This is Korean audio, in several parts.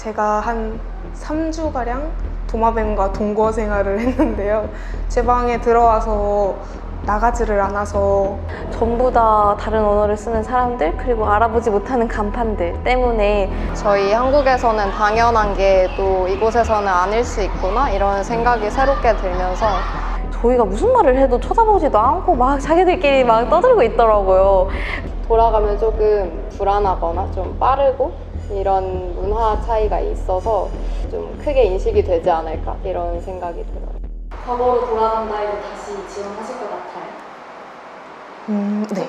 제가 한 3주가량 도마뱀과 동거 생활을 했는데요. 제 방에 들어와서 나가지를 않아서 전부 다 다른 언어를 쓰는 사람들 그리고 알아보지 못하는 간판들 때문에 저희 한국에서는 당연한 게 또 이곳에서는 아닐 수 있구나 이런 생각이 새롭게 들면서 저희가 무슨 말을 해도 쳐다보지도 않고 막 자기들끼리 막 떠들고 있더라고요. 돌아가면 조금 불안하거나 좀 빠르고 이런 문화 차이가 있어서 좀 크게 인식이 되지 않을까 이런 생각이 들어요. 과거로 돌아간다 해도 다시 지원하실 것 같아요. 음, 네.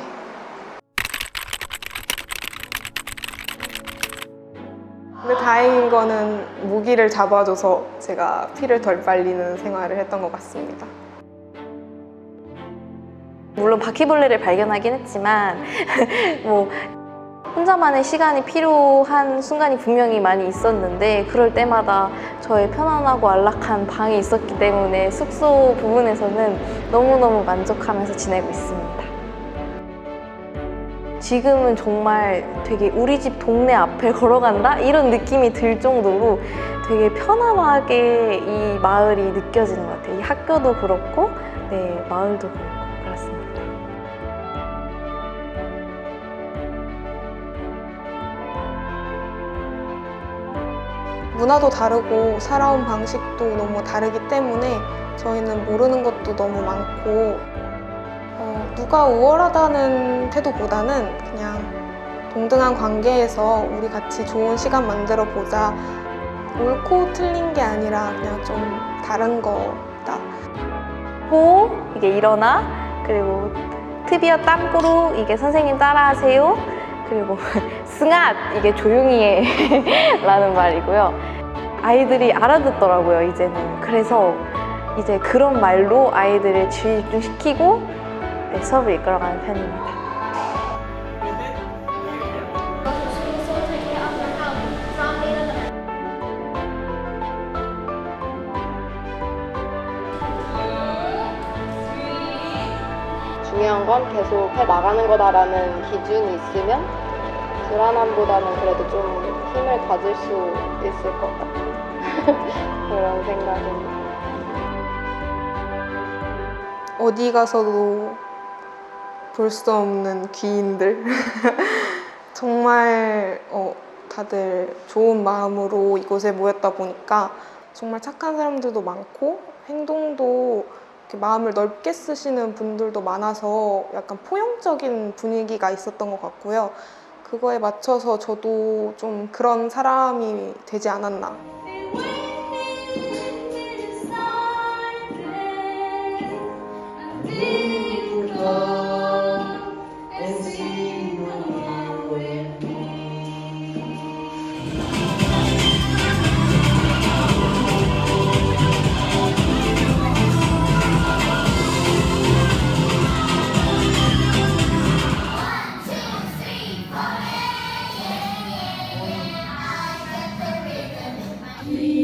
근데 다행인 거는 모기를 잡아줘서 제가 피를 덜 빨리는 생활을 했던 것 같습니다. 물론 바퀴벌레를 발견하긴 했지만 뭐 혼자만의 시간이 필요한 순간이 분명히 많이 있었는데 그럴 때마다 저의 편안하고 안락한 방이 있었기 때문에 숙소 부분에서는 너무너무 만족하면서 지내고 있습니다. 지금은 정말 되게 우리 집 동네 앞을 걸어간다? 이런 느낌이 들 정도로 되게 편안하게 이 마을이 느껴지는 것 같아요. 이 학교도 그렇고, 네, 마을도 그렇고, 문화도 다르고 살아온 방식도 너무 다르기 때문에 저희는 모르는 것도 너무 많고 어, 누가 우월하다는 태도보다는 그냥 동등한 관계에서 우리 같이 좋은 시간 만들어 보자. 옳고 틀린 게 아니라 그냥 좀 다른 거다. 호 이게 일어나? 그리고 트비어 땅구루 이게 선생님 따라하세요? 그리고 승앗 이게 조용히 해. 라는 말이고요 아이들이 알아듣더라고요 이제는. 그래서 이제 그런 말로 아이들을 집중시키고 네, 수업을 이끌어가는 편입니다. 중요한 건 계속 해 나가는 거다라는 기준이 있으면 불안함보다는 그래도 좀 힘을 가질 수 있을 것 같아요. 그런 생각입니다. 어디 가서도 볼 수 없는 귀인들 정말 어, 다들 좋은 마음으로 이곳에 모였다 보니까 정말 착한 사람들도 많고 행동도 마음을 넓게 쓰시는 분들도 많아서 약간 포용적인 분위기가 있었던 것 같고요. 그거에 맞춰서 저도 좀 그런 사람이 되지 않았나. Amen.